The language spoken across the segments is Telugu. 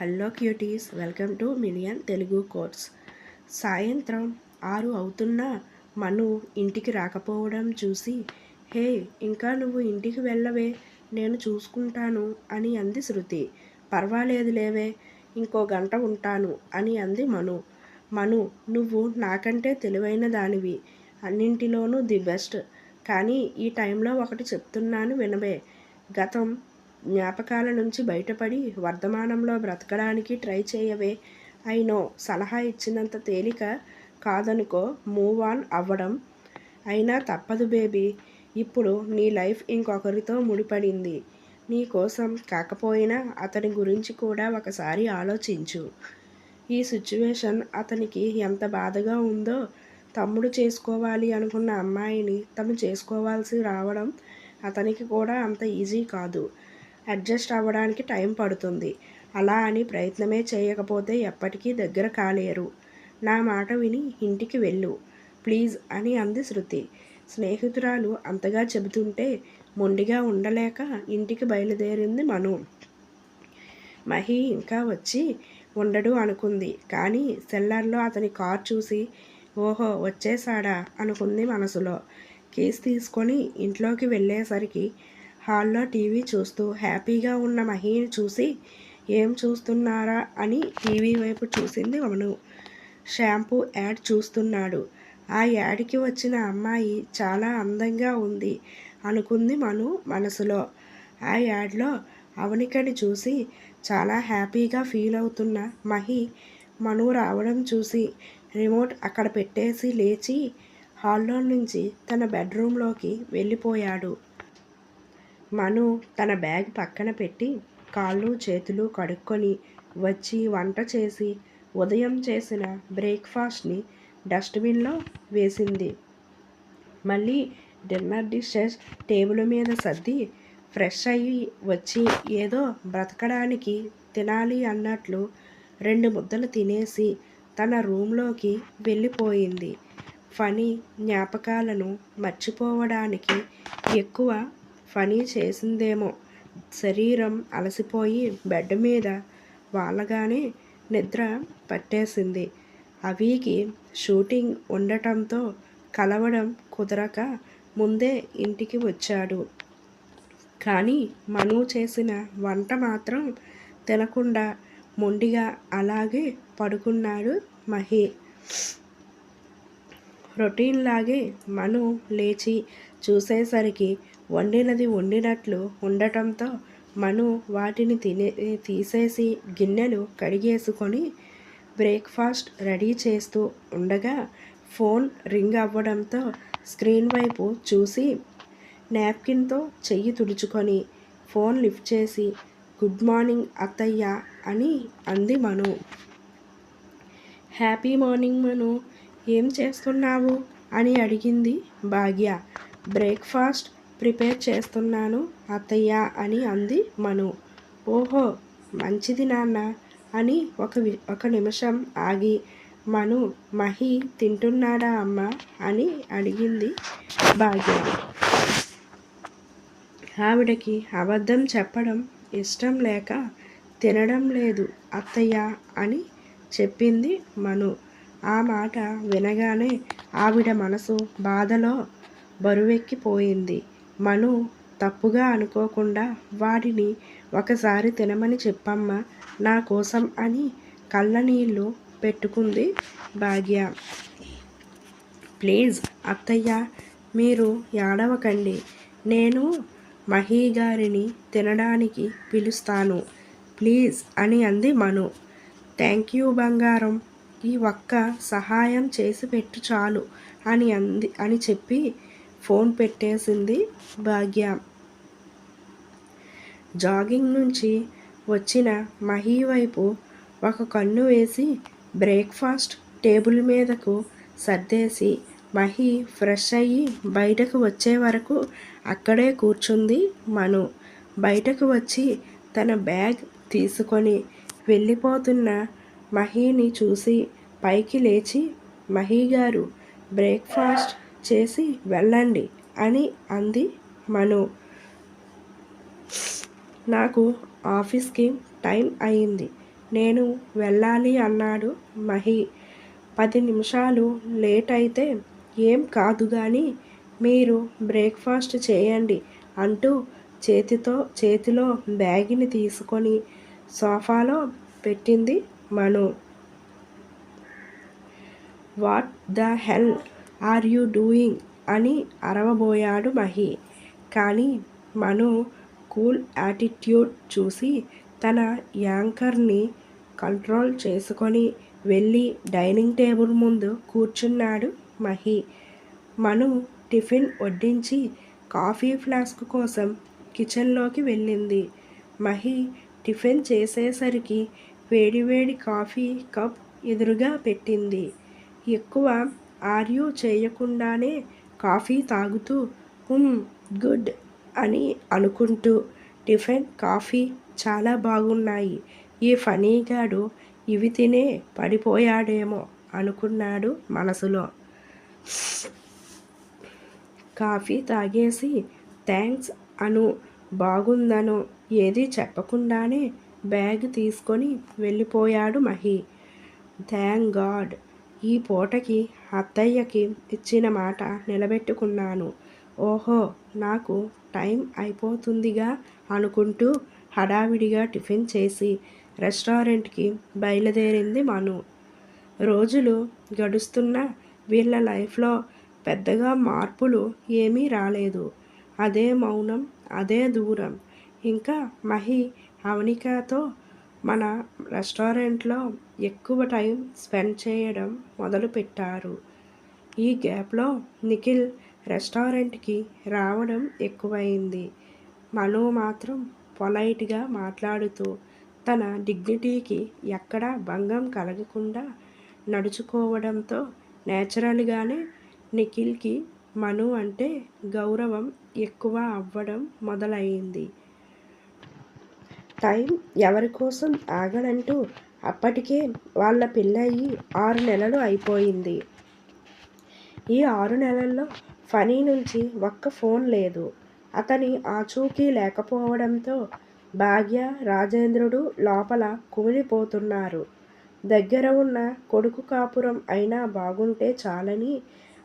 Hello cuties welcome to million Telugu course సాయంత్రం ఆరు అవుతున్నా మను ఇంటికి రాకపోవడం చూసి హే ఇంకా నువ్వు ఇంటికి వెళ్ళవే నేను చూసుకుంటాను అని అంది శృతి. పర్వాలేదు లేవే ఇంకో గంట ఉంటాను అని అంది మను. మను నువ్వు నాకంటే తెలివైన దానివి అన్నింటిలోనూ ది బెస్ట్. కానీ ఈ టైంలో ఒకటి చెప్తున్నాను వినవే. గతం జ్ఞాపకాల నుంచి బయటపడి వర్ధమానంలో బ్రతకడానికి ట్రై చేయవే. అయినో సలహా ఇచ్చినంత తేలిక కాదనుకో మూవ్ ఆన్ అవ్వడం అయినా తప్పదు బేబీ. ఇప్పుడు నీ లైఫ్ ఇంకొకరితో ముడిపడింది. నీ కోసం కాకపోయినా అతని గురించి కూడా ఒకసారి ఆలోచించు. ఈ సిచ్యువేషన్ అతనికి ఎంత బాధగా ఉందో తమ్ముడు చేసుకోవాలి అనుకున్న అమ్మాయిని తను చేసుకోవాల్సి రావడం అతనికి కూడా అంత ఈజీ కాదు. అడ్జస్ట్ అవ్వడానికి టైం పడుతుంది. అలా అని ప్రయత్నమే చేయకపోతే ఎప్పటికీ దగ్గర కాలేరు. నా మాట విని ఇంటికి వెళ్ళు. ప్లీజ్ అని అంది శృతి. స్నేహితురాలు అంతగా చెబుతుంటే మొండిగా ఉండలేక ఇంటికి బయలుదేరింది మను. మహి ఇంకా వచ్చి ఉండడు అనుకుంది. కానీ సెల్లర్లో అతని కార్ చూసి ఓహో వచ్చేసాడా అనుకుంది మనసులో. కేసు తీసుకొని ఇంట్లోకి వెళ్ళేసరికి హాల్లో టీవీ చూస్తూ హ్యాపీగా ఉన్న మహిని చూసి ఏం చూస్తున్నారా? అని టీవీ వైపు చూసింది అవును షాంపూ యాడ్ చూస్తున్నాడు. ఆ యాడ్కి వచ్చిన అమ్మాయి చాలా అందంగా ఉంది అనుకుంది మను మనసులో. ఆ యాడ్లో అవనికని చూసి చాలా హ్యాపీగా ఫీల్ అవుతున్న మహి మను రావడం చూసి రిమోట్ అక్కడ పెట్టేసి లేచి హాల్లో నుంచి తన బెడ్రూమ్లోకి వెళ్ళిపోయాడు. మను తన బ్యాగ్ పక్కన పెట్టి కాళ్ళు చేతులు కడుక్కొని వచ్చి వంట చేసి ఉదయం చేసిన బ్రేక్ఫాస్ట్ని డస్ట్బిన్లో వేసింది. మళ్ళీ డిన్నర్ డిషెస్ టేబుల్ మీద సర్ది ఫ్రెష్ అయ్యి వచ్చి ఏదో బ్రతకడానికి తినాలి అన్నట్లు రెండు ముద్దలు తినేసి తన రూమ్లోకి వెళ్ళిపోయింది. ఫనీ జ్ఞాపకాలను మర్చిపోవడానికి ఎక్కువ ఫనీ చేసిందేమో. శరీరం అలసిపోయి బెడ్ మీద వాళ్ళగానే నిద్ర పట్టేసింది. అవికి షూటింగ్ ఉండటంతో కలవడం కుదరక ముందే ఇంటికి వచ్చాడు. కానీ మను చేసిన వంట మాత్రం తినకుండా మొండిగా అలాగే పడుకున్నాడు మహి. రొటీన్ లాగే మను లేచి చూసేసరికి వండినది వండినట్లు ఉండటంతో మను వాటిని తినే తీసేసి గిన్నెలు కడిగేసుకొని బ్రేక్ఫాస్ట్ రెడీ చేస్తూ ఉండగా ఫోన్ రింగ్ అవ్వడంతో స్క్రీన్ వైపు చూసి నాప్కిన్తో చెయ్యి తుడుచుకొని ఫోన్ లిఫ్ట్ చేసి గుడ్ మార్నింగ్ అత్తయ్య అని అంది మను. హ్యాపీ మార్నింగ్ మను ఏం చేస్తున్నావు? అని అడిగింది భాగ్య. బ్రేక్ఫాస్ట్ ప్రిపేర్ చేస్తున్నాను అత్తయ్య అని అంది మను. ఓహో మంచిది నాన్న అని ఒక ఒక నిమిషం ఆగి మను మహి తింటున్నాడా అమ్మ అని అడిగింది భాగ్య. ఆవిడకి అబద్ధం చెప్పడం ఇష్టం లేక తినడం లేదు అత్తయ్య అని చెప్పింది మను. ఆ మాట వినగానే ఆవిడ మనసు బాధలో బరువెక్కిపోయింది. మను తప్పుగా అనుకోకుండా వాడిని ఒకసారి తినమని చెప్పమ్మా నా కోసం అని కళ్ళనీళ్ళు పెట్టుకుంది భాగ్య. ప్లీజ్ అత్తయ్య మీరు ఏడవకండి. నేను మహీ గారిని తినడానికి పిలుస్తాను. ప్లీజ్ అని అంది మను. థ్యాంక్ యూ బంగారం ఈ ఒక్క సహాయం చేసి పెట్టు చాలు అని అంది అని చెప్పి ఫోన్ పెట్టేసింది భాగ్య. జాగింగ్ నుంచి వచ్చిన మహీ వైపు ఒక కన్ను వేసి బ్రేక్ఫాస్ట్ టేబుల్ మీదకు సర్దేసి మహి ఫ్రెష్ అయ్యి బయటకు వచ్చే వరకు అక్కడే కూర్చుంది మను. బయటకు వచ్చి తన బ్యాగ్ తీసుకొని వెళ్ళిపోతున్న మహిని చూసి పైకి లేచి మహి గారు బ్రేక్ఫాస్ట్ చేసి వెళ్ళండి అని అంది మను. నాకు ఆఫీస్కి టైం అయింది. నేను వెళ్ళాలి అన్నాడు మహి. పది నిమిషాలు లేట్ అయితే ఏం కాదు కానీ మీరు బ్రేక్ఫాస్ట్ చేయండి అంటూ చేతితో చేతిలో బ్యాగిని తీసుకొని సోఫాలో పెట్టింది Manu. What the hell? Are you doing? అని అరవబోయాడు మహి. కానీ మను కూల్ యాటిట్యూడ్ చూసి తన యాంకర్ని కంట్రోల్ చేసుకొని వెళ్ళి డైనింగ్ టేబుల్ ముందు కూర్చున్నాడు మహి. మను టిఫిన్ వడ్డించి కాఫీ ఫ్లాస్క్ కోసం కిచెన్లోకి వెళ్ళింది. మహి టిఫిన్ చేసేసరికి వేడివేడి కాఫీ కప్ ఎదురుగా పెట్టింది. ఎక్కువ ఆర్యూ చేయకుండానే కాఫీ తాగుతూ గుడ్ అని అనుకుంటూ టిఫిన్ కాఫీ చాలా బాగున్నాయి. ఈ ఫనీగాడు ఇవి తినే పడిపోయాడేమో అనుకున్నాడు మనసులో. కాఫీ తాగేసి థ్యాంక్స్ అను బాగుందను ఏది చెప్పకుండానే బ్యాగ్ తీసుకొని వెళ్ళిపోయాడు మహి. థ్యాంక్ గాడ్ ఈ పూటకి అత్తయ్యకి ఇచ్చిన మాట నిలబెట్టుకున్నాను. ఓహో నాకు టైం అయిపోతుందిగా అనుకుంటూ హడావిడిగా టిఫిన్ చేసి రెస్టారెంట్కి బయలుదేరింది మను. రోజులు గడుస్తున్న వీళ్ళ లైఫ్లో పెద్దగా మార్పులు ఏమీ రాలేదు. అదే మౌనం అదే దూరం. ఇంకా మహి అవనికతో మన రెస్టారెంట్లో ఎక్కువ టైం స్పెండ్ చేయడం మొదలుపెట్టారు. ఈ గ్యాప్లో నిఖిల్ రెస్టారెంట్కి రావడం ఎక్కువైంది. మను మాత్రం పొలైట్గా మాట్లాడుతూ తన డిగ్నిటీకి ఎక్కడా భంగం కలగకుండా నడుచుకోవడంతో నేచురల్గానే నిఖిల్కి మను అంటే గౌరవం ఎక్కువ అవ్వడం మొదలైంది. టైం ఎవరి కోసం ఆగడంటూ అప్పటికే వాళ్ళ పెళ్ళయి ఆరు నెలలు అయిపోయింది. ఈ ఆరు నెలల్లో ఫనీ నుంచి ఒక్క ఫోన్ లేదు. అతని ఆచూకీ లేకపోవడంతో భాగ్య రాజేంద్రుడు లోపల కుమిలిపోతున్నారు. దగ్గర ఉన్న కొడుకు కాపురం అయినా బాగుంటే చాలని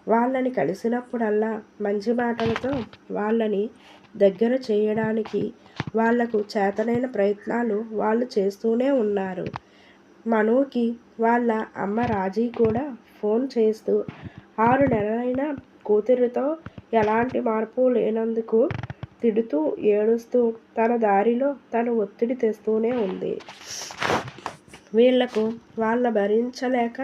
వాళ్ళని కలిసినప్పుడల్లా మంచి మాటలతో వాళ్ళని దగ్గర చేయడానికి వాళ్ళకు చేతనైన ప్రయత్నాలు వాళ్ళు చేస్తూనే ఉన్నారు. మనుకి వాళ్ళ అమ్మ రాజీ కూడా ఫోన్ చేస్తూ ఆరు నెలలైన కూతురితో ఎలాంటి మార్పు లేనందుకు తిడుతూ ఏడుస్తూ తన దారిలో తను ఒత్తిడి తెస్తూనే ఉంది. వీళ్ళకు వాళ్ళ భరించలేక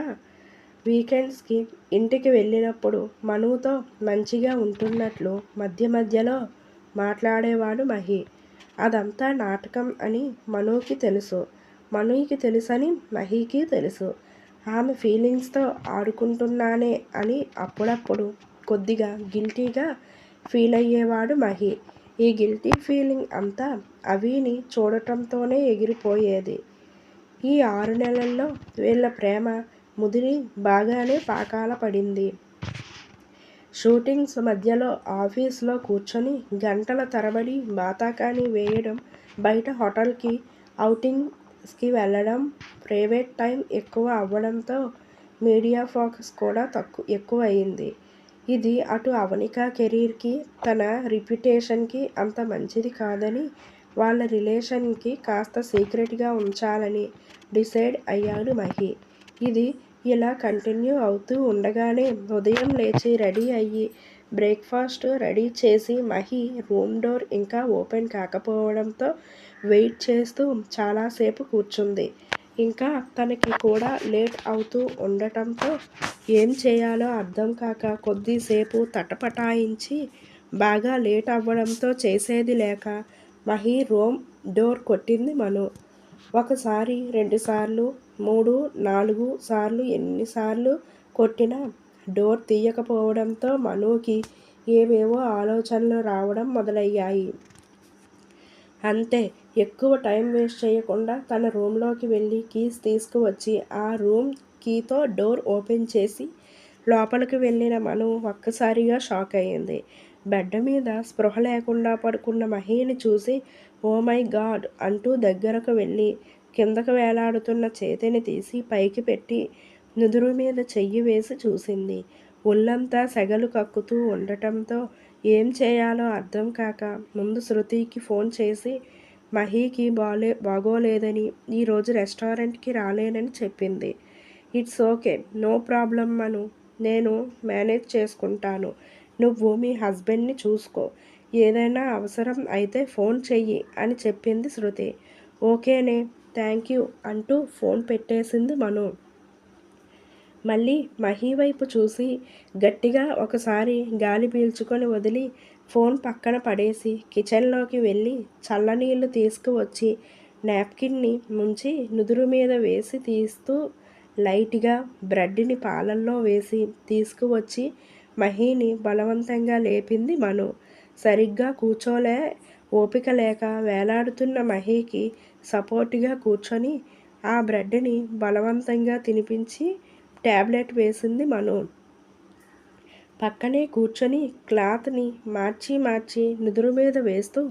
వీకెండ్స్కి ఇంటికి వెళ్ళినప్పుడు మనుతో మంచిగా ఉంటున్నట్లు మధ్య మధ్యలో మాట్లాడేవాడు మహి. అదంతా నాటకం అని మనుకి తెలుసు. మనుకి తెలుసని మహికి తెలుసు. ఆమె ఫీలింగ్స్తో ఆడుకుంటున్నానే అని అప్పుడప్పుడు కొద్దిగా గిల్టీగా ఫీల్ అయ్యేవాడు మహి. ఈ గిల్టీ ఫీలింగ్ అంతా అవిని చూడటంతోనే ఎగిరిపోయేది. ఈ ఆరు నెలల్లో వీళ్ళ ప్రేమ ముదిరి బాగానే పాకాల పడింది. షూటింగ్స్ మధ్యలో ఆఫీస్లో కూర్చొని గంటల తరబడి బాతాకాని వేయడం బయట హోటల్కి అవుటింగ్స్కి వెళ్ళడం ప్రైవేట్ టైం ఎక్కువ అవ్వడంతో మీడియా ఫోకస్ కూడా తక్కువ ఎక్కువ అయింది ఇది అటు అవనిక కెరీర్కి తన రిప్యుటేషన్కి అంత మంచిది కాదని వాళ్ళ రిలేషన్కి కాస్త సీక్రెట్గా ఉంచాలని డిసైడ్ అయ్యాడు మహి. ఇది ఇలా కంటిన్యూ అవుతూ ఉండగానే ఉదయం లేచి రెడీ అయ్యి బ్రేక్ఫాస్ట్ రెడీ చేసి మహి రూమ్ డోర్ ఇంకా ఓపెన్ కాకపోవడంతో వెయిట్ చేస్తూ చాలాసేపు కూర్చుంది. ఇంకా తనకి కూడా లేట్ అవుతూ ఉండటంతో ఏం చేయాలో అర్థం కాక కొద్దిసేపు తటపటాయించి బాగా లేట్ అవ్వడంతో చేసేది లేక మహి రూమ్ డోర్ కొట్టింది మను. ఒకసారి రెండుసార్లు మూడు నాలుగు సార్లు ఎన్నిసార్లు కొట్టినా డోర్ తీయకపోవడంతో మనుకి ఏవేవో ఆలోచనలు రావడం మొదలయ్యాయి. అంతే ఎక్కువ టైం వేస్ట్ చేయకుండా తన రూమ్లోకి వెళ్ళి కీస్ తీసుకువచ్చి ఆ రూమ్ కీతో డోర్ ఓపెన్ చేసి లోపలికి వెళ్ళిన మను ఒక్కసారిగా షాక్ అయ్యింది. బెడ్ మీద స్పృహ లేకుండా పడుకున్న మహిని చూసి ఓ మై గాడ్ అంటూ దగ్గరకు వెళ్ళి కిందకు వేలాడుతున్న చేతిని తీసి పైకి పెట్టి నుదురు మీద చెయ్యి వేసి చూసింది. ఒళ్ళంతా సెగలు కక్కుతూ ఉండటంతో ఏం చేయాలో అర్థం కాక ముందు శృతికి ఫోన్ చేసి మహీకి బాలే బాగోలేదని ఈరోజు రెస్టారెంట్కి రాలేనని చెప్పింది. It's okay no problem Anu నేను మేనేజ్ చేసుకుంటాను. నువ్వు మీ హస్బెండ్ని చూసుకో. ఏదైనా అవసరం అయితే ఫోన్ చెయ్యి అని చెప్పింది శృతి. ఓకేనే థ్యాంక్ యూ అంటూ ఫోన్ పెట్టేసింది మను. మళ్ళీ మహి వైపు చూసి గట్టిగా ఒకసారి గాలి పీల్చుకొని వదిలి ఫోన్ పక్కన పడేసి కిచెన్లోకి వెళ్ళి చల్లనీళ్ళు తీసుకువచ్చి నాప్కిన్ని ముంచి నుదురు మీద వేసి తీస్తూ లైట్గా బ్రెడ్ని పాలల్లో వేసి తీసుకువచ్చి మహిని బలవంతంగా లేపింది మను. సరిగ్గా కూర్చోలే ఓపిక లేక వేలాడుతున్న మహికి సపోర్ట్గా కూర్చొని ఆ బ్రెడ్ని బలవంతంగా తినిపించి ట్యాబ్లెట్ వేసింది మను పక్కనే కూర్చొని క్లాత్ని మార్చి మార్చి నుదురు మీద వేస్తూ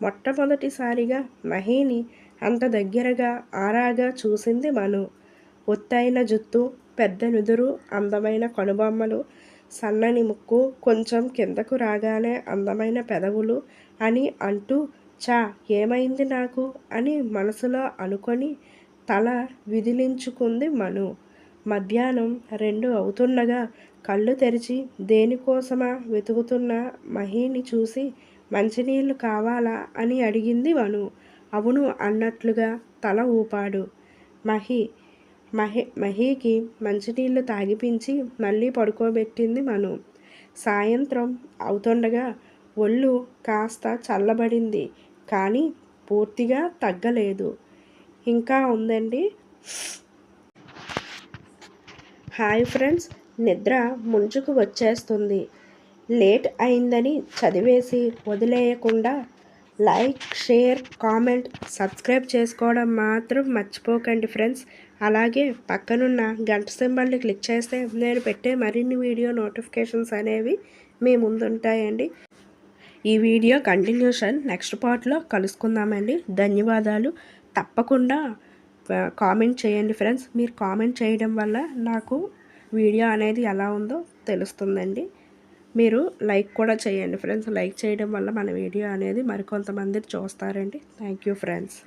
మొట్టమొదటిసారిగా మహిని అంత దగ్గరగా ఆరాగా చూసింది మను ఒత్తైన జుత్తు పెద్ద నుదురు అందమైన కనుబొమ్మలు సన్నని ముక్కు కొంచెం కిందకు రాగానే అందమైన పెదవులు అని అంటూ చా ఏమైంది నాకు? అని మనసులో అనుకొని తల విదిలించుకుంది మను. మధ్యాహ్నం రెండు అవుతుండగా కళ్ళు తెరిచి దేనికోసమా వెతుకుతున్న మహిని చూసి మంచినీళ్ళు కావాలా అని అడిగింది మను. అవును అన్నట్లుగా తల ఊపాడు. మహి మహి మహీకి మంచినీళ్ళు తాగిపించి మళ్ళీ పడుకోబెట్టింది మను. సాయంత్రం అవుతుండగా ఒళ్ళు కాస్త చల్లబడింది. కానీ పూర్తిగా తగ్గలేదు. ఇంకా ఉందండి. హాయ్ ఫ్రెండ్స్ నిద్ర ముంచుకు వచ్చేస్తుంది. లేట్ అయిందని చదివేసి వదిలేయకుండా లైక్ షేర్ కామెంట్ సబ్స్క్రైబ్ చేసుకోవడం మాత్రం మర్చిపోకండి ఫ్రెండ్స్. అలాగే పక్కనున్న గంట సింబల్ని క్లిక్ చేస్తే నేను పెట్టే మరిన్ని వీడియో నోటిఫికేషన్స్ అనేవి మీ ముందుంటాయండి. ఈ వీడియో కంటిన్యూషన్ నెక్స్ట్ పార్ట్లో కలుసుకుందామండి. ధన్యవాదాలు. తప్పకుండా కామెంట్ చేయండి ఫ్రెండ్స్. మీరు కామెంట్ చేయడం వల్ల నాకు వీడియో అనేది ఎలా ఉందో తెలుస్తుందండి. మీరు లైక్ కూడా చేయండి ఫ్రెండ్స్. లైక్ చేయడం వల్ల మన వీడియో అనేది మరికొంతమంది చూస్తారండి. Thank you friends.